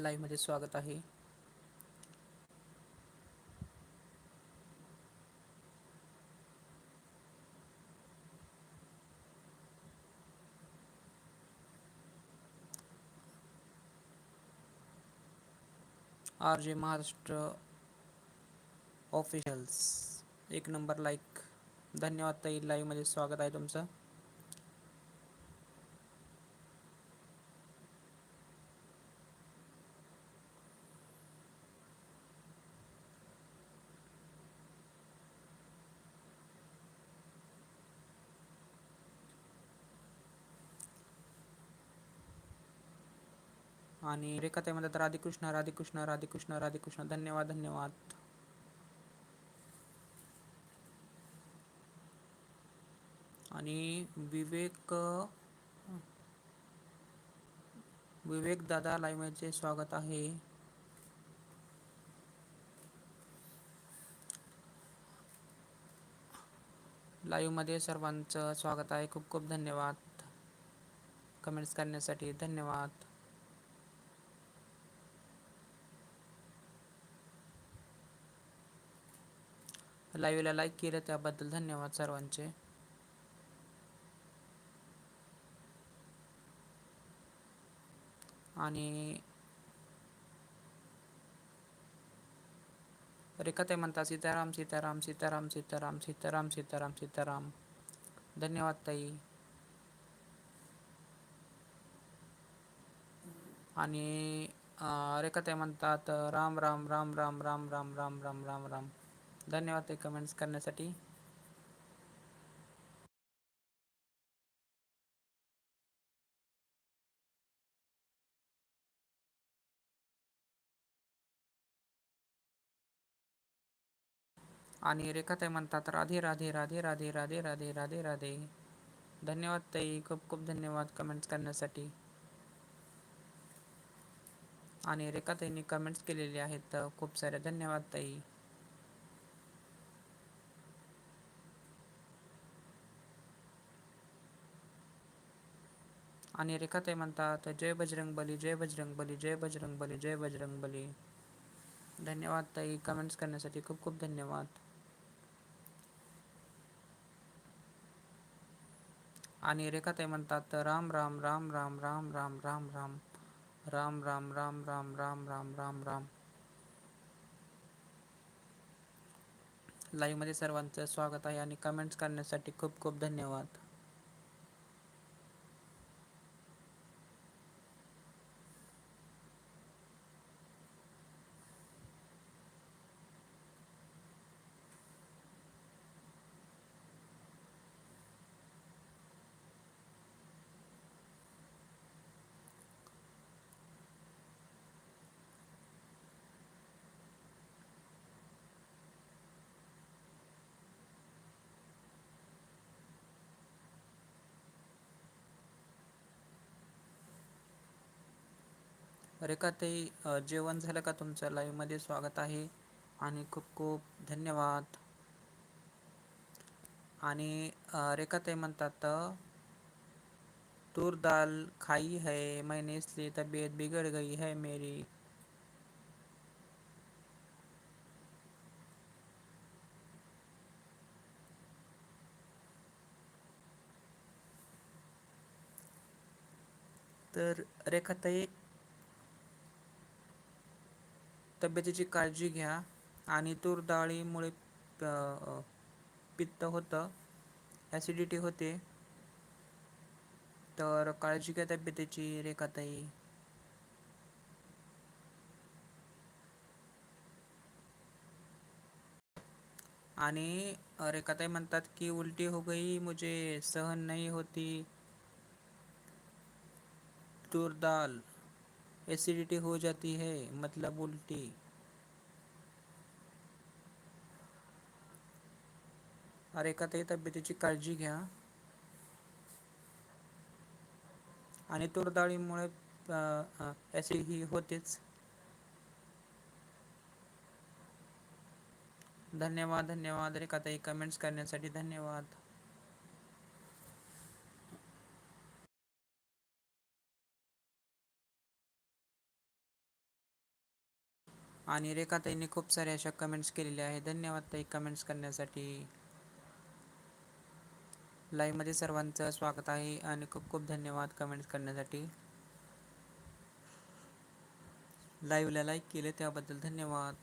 Live मध्ये स्वागत आहे. आर जे महाराष्ट्र ऑफिशियल्स एक नंबर लाईक धन्यवाद ताई मध्ये स्वागत आहे तुमचं. आणि रेखाताई म्हणतात राधेकृष्ण राधेकृष्ण राधेकृष्ण राधेकृष्ण धन्यवाद धन्यवाद. आणि विवेक विवेक दादा लाईव्ह स्वागत आहे. लाईव्हमध्ये सर्वांचं स्वागत आहे खूप खूप धन्यवाद. कमेंट्स करण्यासाठी धन्यवाद. लाईव्हला लाईक केलं त्याबद्दल धन्यवाद सर्वांचे. आणि रेखाताई म्हणतात सीताराम सीताराम सीताराम सीताराम सीताराम सीताराम सीताराम धन्यवाद ताई. आणि रेखाताई म्हणतात राम राम राम राम राम राम राम राम राम राम धन्यवाद ताई कमेंट्स करण्यासाठी. आणि रेखाताई म्हणतात राधे राधे राधे राधे राधे राधे राधे राधे धन्यवाद ताई खूप खूप धन्यवाद कमेंट्स करण्यासाठी. आणि रेखाताईंनी कमेंट्स केलेले आहेत खूप सारे धन्यवाद ताई. आणि रेखाताई म्हणतात जय बजरंग बली जय बजरंग बली जय बजरंग बली जय बजरंग बली धन्यवाद ताई कमेंट्स करण्यासाठी खूप खूप धन्यवाद. आणि रेखाताई म्हणतात राम राम राम राम राम राम राम राम राम राम राम राम राम राम राम राम लाईव्हमध्ये सर्वांचं स्वागत आहे आणि कमेंट्स करण्यासाठी खूप खूप धन्यवाद. रेखाताई जेवण झालं का तुमचं? लाईव्हमध्ये स्वागत आहे. आणि खूप खूप धन्यवाद. आणि रेखाताई म्हणतात तूर दाल खाई है मैंने इसलिए तबीयत बिघड गई है मेरी. तर रेखाताई तब्येतीची काळजी घ्या आणि तूर डाळीमुळे पित्त होतं ॲसिडिटी होते. तर काळजी घ्या तब्येतीची रेखाताई. आणि रेखाताई म्हणतात की उलटी हो गई मुझे सहन नाही होती तूर दाल एसिडिटी हो जाती है मतलब उल्टी रेखाताई तब्येतीची काळजी घ्या. आणि तूरडाळीमुळे ॲसिड ही होतेच. धन्यवाद धन्यवाद रेखाताई कमेंट्स करण्यासाठी धन्यवाद. आणि रेखाताईंनी खूप साऱ्या अशा कमेंट्स केलेल्या आहे धन्यवाद ताई कमेंट्स करण्यासाठी. लाईव्हमध्ये सर्वांचं स्वागत आहे आणि खूप खूप धन्यवाद कमेंट्स करण्यासाठी. लाईव्हला लाईक केले त्याबद्दल धन्यवाद.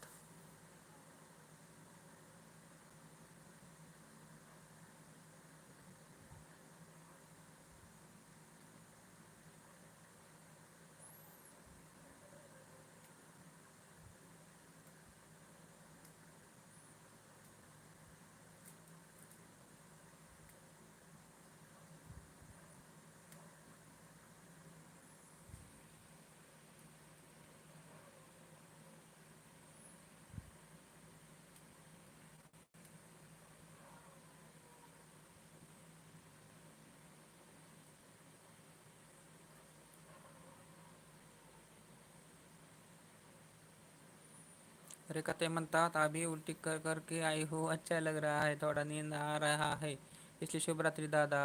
रेखाताई म्हणतात अभी उल्टी कर करके आई हो अच्छा लग रहा है थोड़ा नींद आ रहा है। इसलिए शुभरात्री दादा।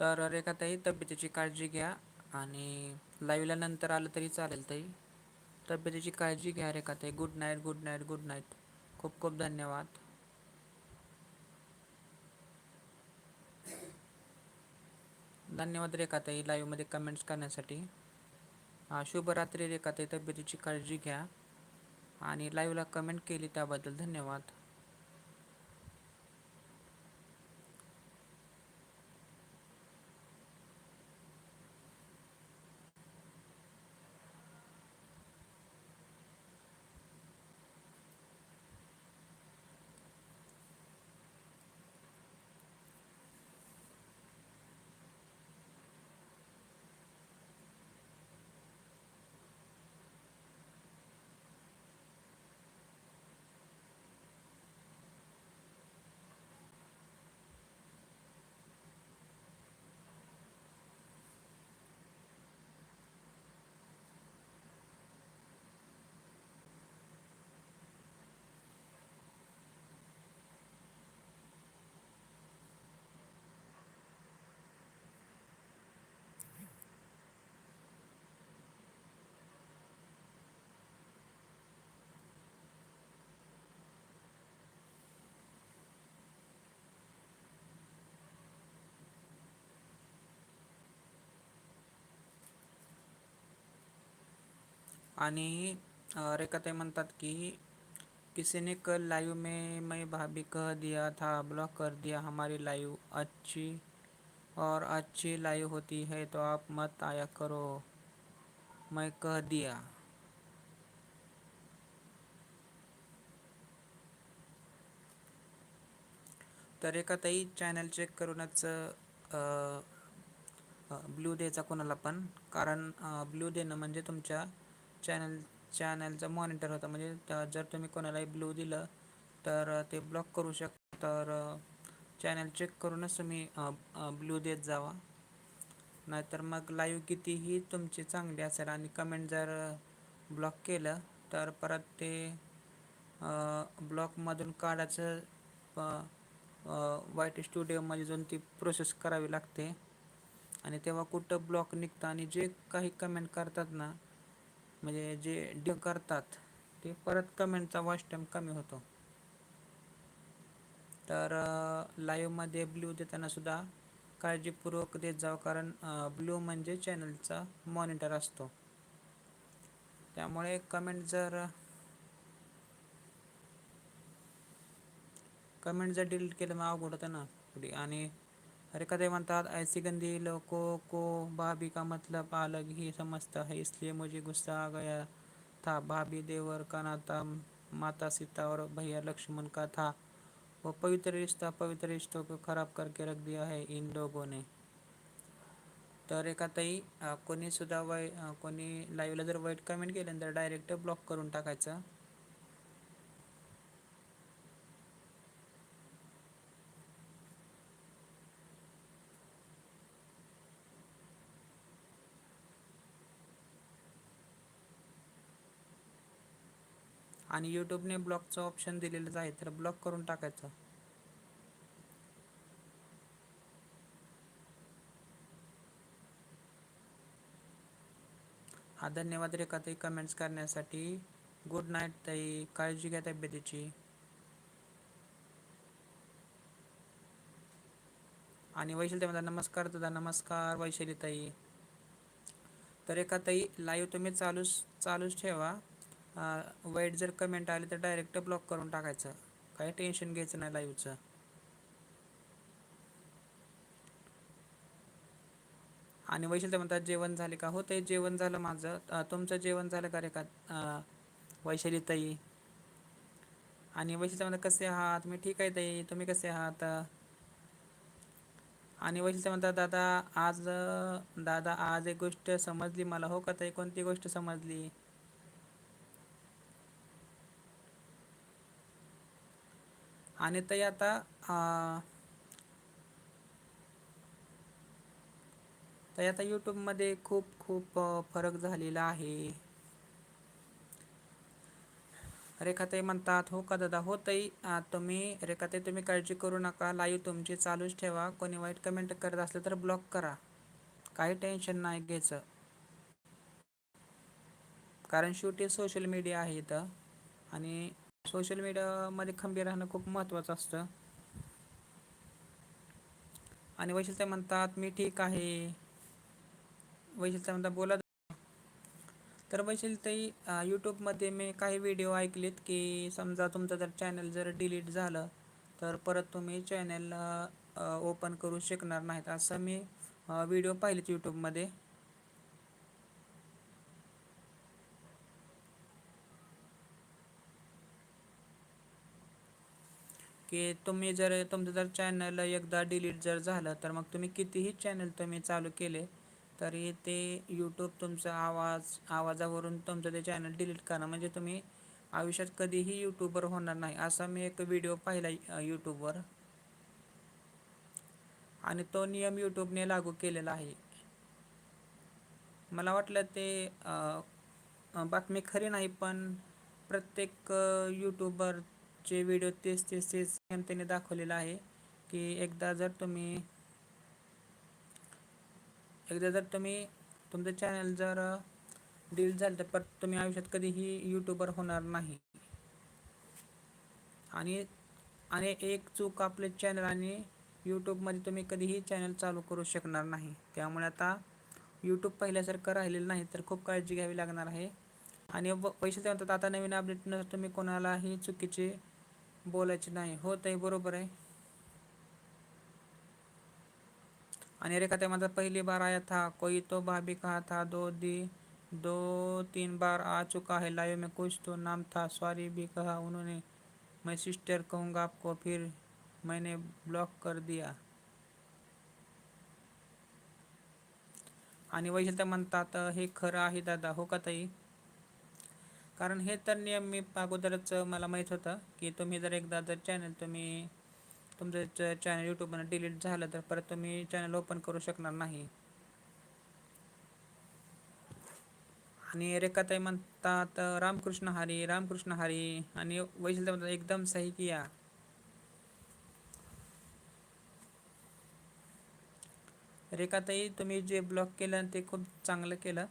तर रेखाताई तब्येतीची काळजी घ्या आणि लाईव्हला नंतर आलं तरी चालेल ताई. तब्येतीची काळजी घ्या रेखाताई good night good night good night खूप खूप धन्यवाद. धन्यवाद रेखाताई लाईव्हमध्ये कमेंट्स करण्यासाठी. शुभरात्री रेखाताई तब्येतीची काळजी घ्या. आणि लाईव्हला कमेंट केली त्याबद्दल धन्यवाद. आणि रेखाताई म्हणतात की किसी ने कल लाइव में मैं भाभी कह दिया था ब्लॉक कर दिया हमारी लाइव अच्छी और अच्छी लाइव होती है तो आप मत आया करो मैं कह दिया। तर एकाताई चॅनल चेक करूनच ब्ल्यू द्यायचा कोणाला पण कारण ब्ल्यू देणं म्हणजे तुमच्या चॅनल चॅनलचं मॉनिटर होतं. म्हणजे जर तुम्ही कोणालाही ब्लू दिलं तर ते ब्लॉक करू शकता. तर चॅनल चेक करूनच तुम्ही ब्लू देत जावा. नाहीतर मग लाईव्ह कितीही तुमची चांगली असेल आणि कमेंट जर ब्लॉक केलं तर परत ते ब्लॉकमधून काढायचं वाईट स्टुडिओमध्ये जाऊन ती प्रोसेस करावी लागते. आणि तेव्हा कुठं ब्लॉक निघतं आणि जे काही कमेंट करतात ना म्हणजे जे डी करतात ते परत कमेंटचा वॉच टाईम कमी होतो. तर लाईव्हमध्ये ब्ल्यू देताना सुद्धा काळजीपूर्वक देत जावं कारण ब्ल्यू म्हणजे चॅनलचा मॉनिटर असतो. त्यामुळे कमेंट जर कमेंट जर डिलीट केलं मग अवघड होतं ना. पुढे आणि अरे कदे म्हणतात ऐसी गंदी लोगों को भाभी का मतलब अलग ही समझता है इसलिए मुझे गुस्सा आ गया था। भाभी देवर का नाता माता सीता और भैया लक्ष्मण का था। वो पवित्र रिश्ता पवित्र रिश्तों को खराब करके रख दिया है इन लोगों ने। तर एका ताई कोणी सुद्धा वाई कोणी लाईव्हला जर वाईट कमेंट केल्यानंतर तर डायरेक्ट ब्लॉक करून टाकायचं. आणि यूट्यूबने ब्लॉकचं ऑप्शन दिलेलंच आहे तर ब्लॉक करून टाकायचं. हा धन्यवाद रेखाताई कमेंट्स करण्यासाठी. गुड नाईट ताई काळजी घ्या तब्येतीची. आणि वैशाली ताई म्हणता नमस्कार दादा नमस्कार वैशाली ताई. तर एका ताई लाईव्ह तुम्ही चालूच चालूच ठेवा. वाईट जर कमेंट आले तर डायरेक्ट ब्लॉक करून टाकायचं. काही टेन्शन घ्यायचं नाही लाईव्हचं आणि वैशाली म्हणतात जेवण झाले का? हो ते जेवण झालं माझं. तुमचं जेवण झालं का रे का? वैशाली ताई? आणि वैशाली म्हणतात कसे आहात? मी ठीक आहे ताई. तुम्ही कसे आहात? आणि वैशिष्ट्य म्हणतात दादा आज दादा आज एक गोष्ट समजली मला. हो का ताई? कोणती गोष्ट समजली? आणि ते आता तर आता यूट्यूबमध्ये खूप खूप फरक झालेला आहे. रेखाताई म्हणतात हो का दादा? हो ताई तुम्ही रेखाताई तुम्ही काळजी करू नका. लाईव्ह तुमची चालूच ठेवा. कोणी वाईट कमेंट करत असलं तर ब्लॉक करा. काही टेन्शन नाही घ्यायचं. कारण शेवटी सोशल मीडिया आहे इथं. आणि सोशल मीडियामध्ये खंबीर राहणं खूप महत्त्वाचं असतं. आणि वैशिष्ट्य म्हणतात मी ठीक आहे. वैशिष्ट्य म्हणतात बोला तर ताई यूट्यूबमध्ये मी काही व्हिडिओ ऐकलेत की समजा तुमचं जर चॅनल जर डिलीट झालं तर परत तुम्ही चॅनल ओपन करू शकणार नाहीत. असं मी व्हिडिओ पाहिलेत यूट्यूबमध्ये की तुम्ही जर तुमचं जर चॅनल एकदा डिलीट जर झालं तर मग तुम्ही कितीही चॅनल तुम्ही चालू केले तरी ते यूट्यूब तुमचा आवाज आवाजावरून तुमचं ते चॅनल डिलीट करा म्हणजे तुम्ही आयुष्यात कधीही यूट्यूबर होणार नाही असा मी एक व्हिडिओ पाहिला यूट्यूबवर आणि तो नियम यूट्यूबने लागू केलेला आहे. मला वाटलं ते बातमी खरी नाही पण प्रत्येक यूट्यूबरचे व्हिडिओ तेच तेच तेच त्याने दाखवलेलं आहे की एकदा जर तुम्ही एकदा जर तुम्ही तुमचं चॅनल जर डील झालं तर परत तुम्ही आयुष्यात कधीही यूट्यूबर होणार नाही. आणि आणि एक चूक आपले चॅनल आणि यूट्यूबमध्ये तुम्ही कधीही चॅनल चालू करू शकणार नाही. त्यामुळे आता यूट्यूब पहिल्यासारखं राहिलेलं नाही तर खूप काळजी घ्यावी लागणार आहे. आणि पैसे म्हणतात आता नवीन अपडेट न तुम्ही कोणालाही चुकीचे बोलायचे नाही. होत आहे बरोबर आणि रेखा माझा पहली बार आया था, कोई तो भाभी कहा था, दो दी, दो, तीन बार आ चुका है, लाइव में कुछ तो नाम था, सॉरी भी कहा उन्होंने, मैं सिस्टर कहूँगा आपको, फिर मैंने ब्लॉक कर दिया. आणि वैशिष्ट्य म्हणतात, हे खरं दादा. हो का, ताई? कारण हे तर नियम मी अगोदरच मला माहीत होतं की तुम्ही जर एकदा जर चॅनल तुम्ही तुमचं चॅनल यूट्यूबनं डिलीट झालं तर परत तुम्ही चॅनल ओपन करू शकणार नाही. आणि रेखाताई म्हणतात रामकृष्ण हरी रामकृष्ण हरी आणि वैशिष्ट्य म्हणतात एकदम सही किया रेखाताई तुम्ही जे ब्लॉक केलं ते खूप चांगलं केलं.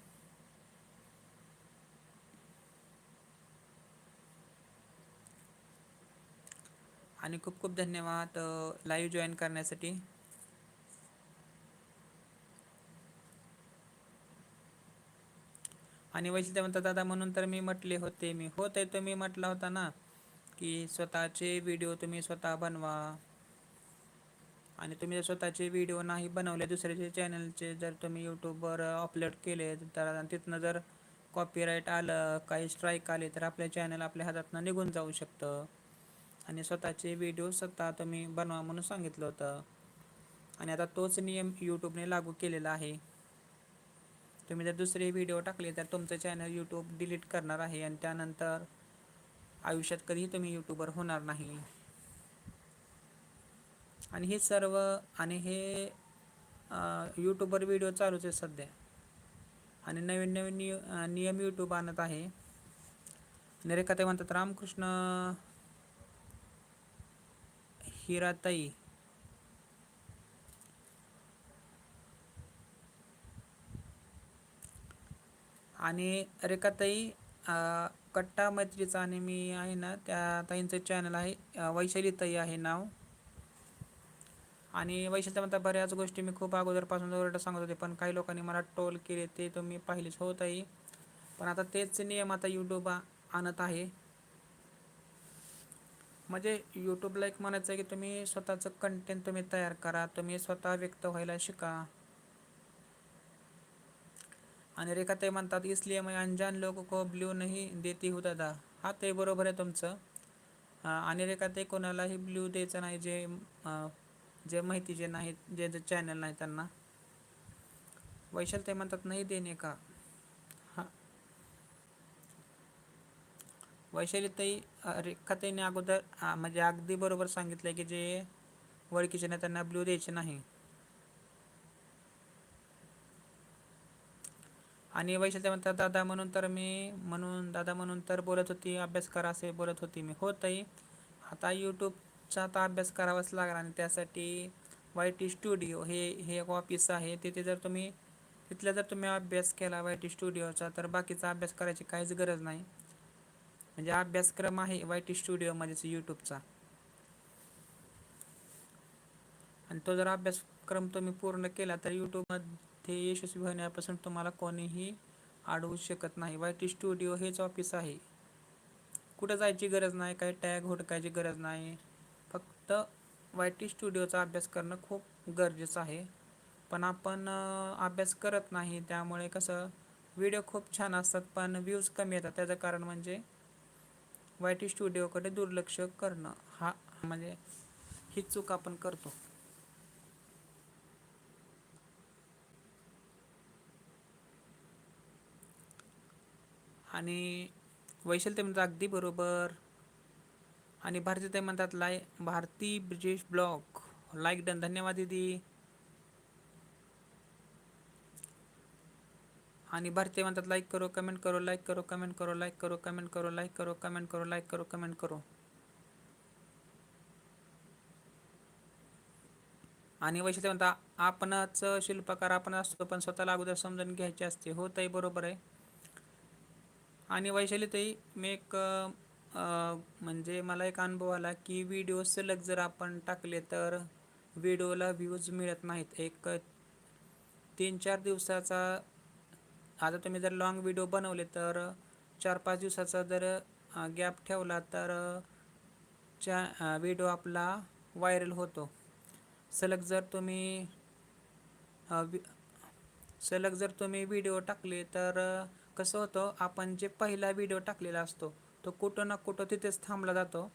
आणि खूप खूप धन्यवाद लाईव्ह जॉईन करण्यासाठी. आणि वैशिष्ट्य म्हणतात दादा म्हणून तर मी म्हटले होते मी होत आहे तुम्ही म्हटला होता ना की स्वतःचे व्हिडिओ तुम्ही स्वतः बनवा. आणि तुम्ही जर स्वतःचे व्हिडिओ नाही बनवले दुसऱ्याचे चॅनलचे जर तुम्ही यूट्यूबवर अपलोड केले तर तिथनं जर कॉपीराईट आलं काही स्ट्राईक आले तर आपले चॅनल आपल्या हातातनं निघून जाऊ शकतं. आणि स्वतःचे व्हिडिओ स्वतः तुम्ही बनवा म्हणून सांगितलं होतं. आणि आता तोच नियम यूट्यूबने लागू केलेला आहे. तुम्ही जर दुसरे व्हिडिओ टाकले तर तुमचं चॅनल यूट्यूब डिलीट करणार आहे आणि त्यानंतर आयुष्यात कधीही तुम्ही यूट्यूबर होणार नाही. आणि हे सर्व आणि हे यूट्यूबवर व्हिडिओ चालूच आहे सध्या. आणि नवीन नवीन नियम यूट्यूब आणत आहे. आणि रेखा ते म्हणतात रामकृष्ण हिराताई. आणि रेखाताई कट्टा मैत्रीचा आणि मी आहे ना त्या ताईंचं चॅनल आहे वैशाली ताई आहे नाव. आणि वैशाली म्हणता बऱ्याच गोष्टी मी खूप अगोदरपासून ओरडं सांगत होते पण काही लोकांनी मला टोल केले ते तुम्ही पाहिलेच होत आहे पण आता तेच नियम आता युट्यूब आणत आहे. म्हणजे यूट्यूबला एक म्हणायचं आहे की तुम्ही स्वतःचं कंटेंट तुम्ही तयार करा तुम्ही स्वतः व्यक्त व्हायला शिका. आणि रेखा ते म्हणतात इसलिए मैं अनजान लोक को ब्ल्यू नाही देती हो दादा. हा ते बरोबर आहे तुमचं. आणि रेखा ते कोणालाही ब्ल्यू द्यायचं नाही जे जे माहिती जे नाही जे चॅनल नाही त्यांना. वैशाल ते म्हणतात नाही देणे का? वैशालीताई रेखाताईने अगोदर म्हणजे अगदी बरोबर सांगितलं की जे वळखीचे ना त्यांना ब्ल्यू द्यायचे नाही. आणि वैशाली म्हणतात दादा म्हणून तर मी म्हणून दादा म्हणून तर बोलत होती अभ्यास करा असे बोलत होती मी. होतही आता यूट्यूबचा आता अभ्यास करावाच लागला आणि त्यासाठी वाय टी स्टुडिओ हे हे एक ऑफिस आहे. तिथे जर तुम्ही तिथला जर तुम्ही अभ्यास केला वाय टी स्टुडिओचा तर बाकीचा अभ्यास करायची काहीच गरज नाही. म्हणजे अभ्यासक्रम आहे वाय टी स्टुडिओमध्येच यूट्यूबचा आणि तो जर अभ्यासक्रम तुम्ही पूर्ण केला तर यूट्यूबमध्ये यशस्वी होण्यापासून तुम्हाला कोणीही अडवू शकत नाही. वाय टी स्टुडिओ हेच ऑफिस आहे. कुठं जायची गरज नाही काही टॅग हुडकायची गरज नाही. फक्त वाय टी स्टुडिओचा अभ्यास करणं खूप गरजेचं आहे. पण आपण अभ्यास करत नाही त्यामुळे कसं व्हिडिओ खूप छान असतात पण व्ह्यूज कमी येतात. त्याचं कारण म्हणजे वाईट स्टुडिओकडे दुर्लक्ष करणं हा म्हणजे ही चूक आपण करतो. आणि वैशल ते म्हणतात अगदी बरोबर. आणि भारतीय ते म्हणतात लाय Bharti British blog like done. धन्यवाद दिदी. आणि भारतीय म्हणतात लाईक करो कमेंट करो लाईक करो कमेंट करो लाईक करो कमेंट करो लाईक करो कमेंट करो लाईक करो कमेंट करो. आणि वैशिष्ट्य म्हणता आपणच शिल्पकार आपण असतो पण स्वतःला अगोदर समजून घ्यायचे असते. हो ताई बरोबर आहे. आणि वैशालीतही मी एक म्हणजे मला एक अनुभव आला की व्हिडिओ सलग जर आपण टाकले तर व्हिडिओला व्ह्यूज मिळत नाहीत. एक तीन चार दिवसाचा आता तुम्ही जर लॉंग व्हिडिओ बनवले तर चार पाच दिवसाचा जर गॅप ठेवला तर च्या व्हिडिओ आपला व्हायरल होतो. सलग जर तुम्ही सलग जर तुम्ही व्हिडिओ टाकले तर कसं होतं आपण जे पहिला व्हिडिओ टाकलेला असतो तो कुठं ना कुठं तिथेच थांबला जातो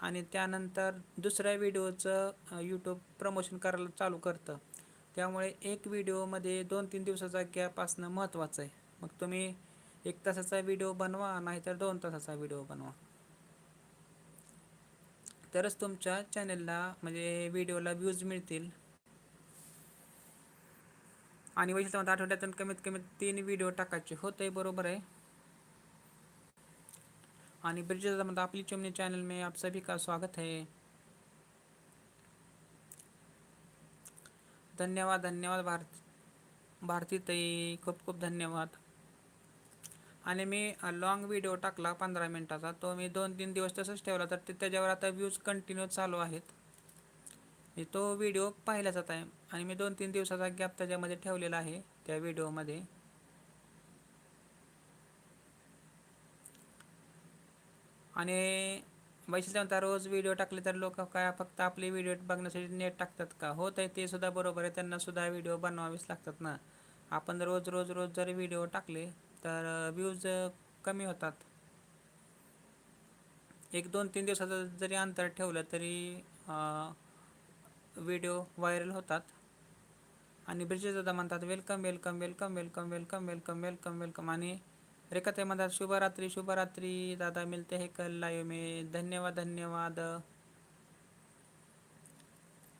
आणि त्यानंतर दुसऱ्या व्हिडिओचं यूट्यूब प्रमोशन करायला चालू करतं. त्यामुळे एक व्हिडिओमध्ये दोन तीन दिवसाचा गॅप असणं महत्त्वाचं आहे. मग तुम्ही एक तासाचा व्हिडिओ बनवा नाहीतर दोन तासाचा व्हिडिओ बनवा. तरच तुमच्या चॅनलला म्हणजे व्हिडिओला व्ह्यूज मिळतील. आणि वैशिष्ट्य आठवड्यातून कमीत कमी तीन व्हिडिओ टाकायचे. होते बरोबर आहे. आणि ब्रिजेश आपली चिमणी चॅनल में आप सभी का स्वागत है. धन्यवाद धन्यवाद भारत भारती ताई खूप खूप धन्यवाद. आणि मी लॉंग व्हिडिओ टाकला पंधरा मिनटाचा. तो मी दोन तीन दिवस तसंच ठेवला तर ते त्याच्यावर आता व्ह्यूज कंटिन्यू चालू आहेत. मी तो व्हिडिओ पाहिला जात आहे आणि मी दोन तीन दिवसाचा गॅप त्याच्यामध्ये ठेवलेला आहे त्या व्हिडिओमध्ये आणि वैशिष्ट्य म्हणता रोज व्हिडिओ टाकले तर लोक काय फक्त आपले व्हिडिओ बघण्यासाठी नेट टाकतात का? होत आहे ते सुद्धा बरोबर आहे. त्यांना सुद्धा व्हिडिओ बनवावेच लागतात ना. आपण रोज रोज रोज जर व्हिडिओ टाकले तर व्ह्यूज कमी होतात. एक दोन तीन दिवसाचं जरी अंतर ठेवलं तरी व्हिडिओ व्हायरल होतात. आणि ब्रिजेश दादा म्हणतात welcome welcome welcome welcome welcome welcome welcome welcome आणि रेखाते म्हणतात शुभरात्री शुभरात्री। दादा, मिलते हैं कल लाइव में। धन्यवाद धन्यवाद।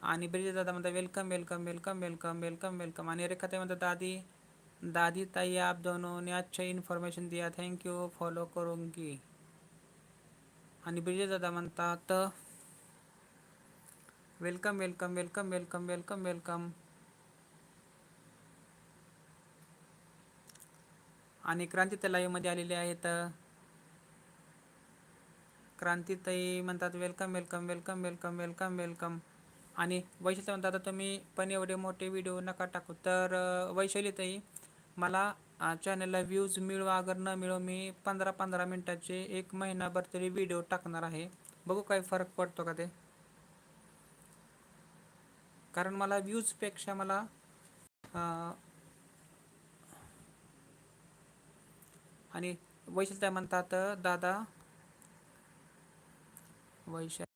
आणि ब्रिजेश दादा म्हणतात welcome welcome welcome welcome welcome welcome आणि रेखाते म्हणतात दादी। दादी, ताई, आप दोनों ने अच्छा इन्फॉर्मेशन दिया। थैंक यू फॉलो करूँगी। आणि ब्रिजेश दादा म्हणतात welcome welcome welcome welcome welcome welcome आणि क्रांतीताई लाईव्हमध्ये आलेले आहेत. क्रांतीताई म्हणतात welcome welcome welcome welcome welcome welcome आणि वैशाली म्हणतात आता तुम्ही पण एवढे मोठे व्हिडिओ नका टाकू. तर वैशालीताई मला चॅनलला व्ह्यूज मिळो अगर न मिळो मी पंधरा पंधरा मिनटाचे एक महिनाभर तरी व्हिडिओ टाकणार आहे. बघू काय फरक पडतो का ते? कारण मला व्ह्यूजपेक्षा मला आणि वैशालीताई म्हणतात दादा वैशा